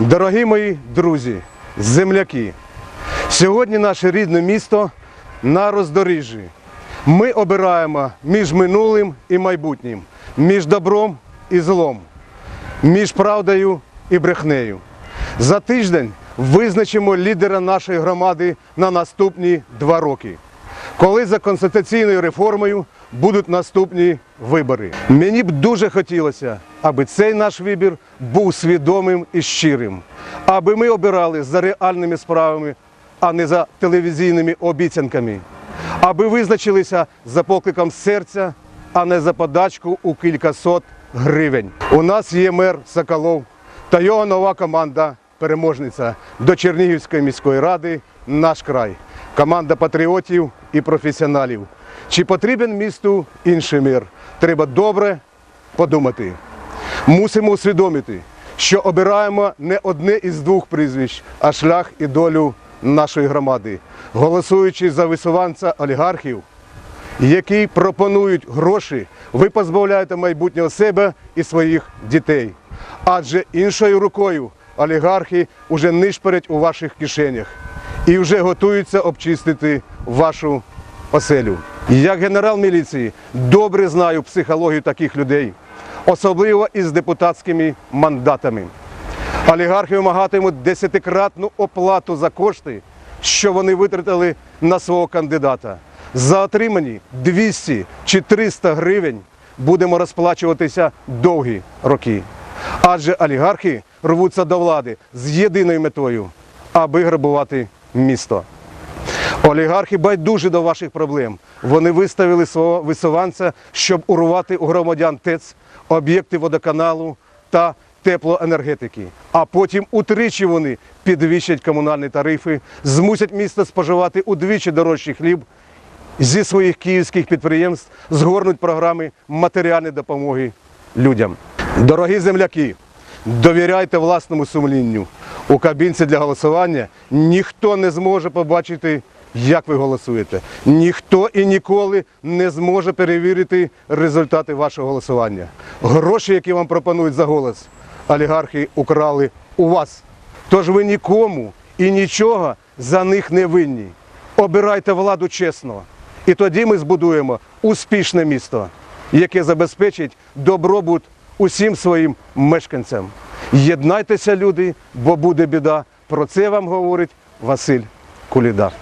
Дорогі мої друзі, земляки, сьогодні наше рідне місто на роздоріжжі. Ми обираємо між минулим і майбутнім, між добром і злом, між правдою і брехнею. За тиждень визначимо лідера нашої громади на наступні два роки, коли за конституційною реформою будуть наступні вибори. Мені б дуже хотілося, аби цей наш вибір був свідомим і щирим, аби ми обирали за реальними справами, а не за телевізійними обіцянками, аби визначилися за покликом серця, а не за подачку у кількасот гривень. У нас є мер Соколов та його нова команда переможниця до Чернігівської міської ради наш край. Команда патріотів і професіоналів. Чи потрібен місту інший мир? Треба добре подумати. Мусимо усвідомити, що обираємо не одне із двох прізвищ, а шлях і долю нашої громади, голосуючи за висуванця олігархів, які пропонують гроші, ви позбавляєте майбутнього себе і своїх дітей. Адже іншою рукою олігархи вже нишперять у ваших кишенях і вже готуються обчистити вашу оселю. Як генерал міліції добре знаю психологію таких людей, особливо із депутатськими мандатами. Олігархи вимагатимуть десятикратну оплату за кошти, що вони витратили на свого кандидата. За отримані 200 чи 300 гривень будемо розплачуватися довгі роки. Адже олігархи рвуться до влади з єдиною метою, аби грабувати місто. Олігархи байдужі до ваших проблем. Вони виставили свого висуванця, щоб урвати у громадян ТЕЦ, об'єкти водоканалу та теплоенергетики. А потім утричі вони підвищать комунальні тарифи, змусять місто споживати удвічі дорожчий хліб. Зі своїх київських підприємств згорнуть програми матеріальної допомоги людям. Дорогі земляки, довіряйте власному сумлінню. У кабінці для голосування ніхто не зможе побачити, як ви голосуєте. Ніхто і ніколи не зможе перевірити результати вашого голосування. Гроші, які вам пропонують за голос, олігархи украли у вас. Тож ви нікому і нічого за них не винні. Обирайте владу чесно. І тоді ми збудуємо успішне місто, яке забезпечить добробут усім своїм мешканцям. Єднайтеся, люди, бо буде біда. Про це вам говорить Василь Кулідар.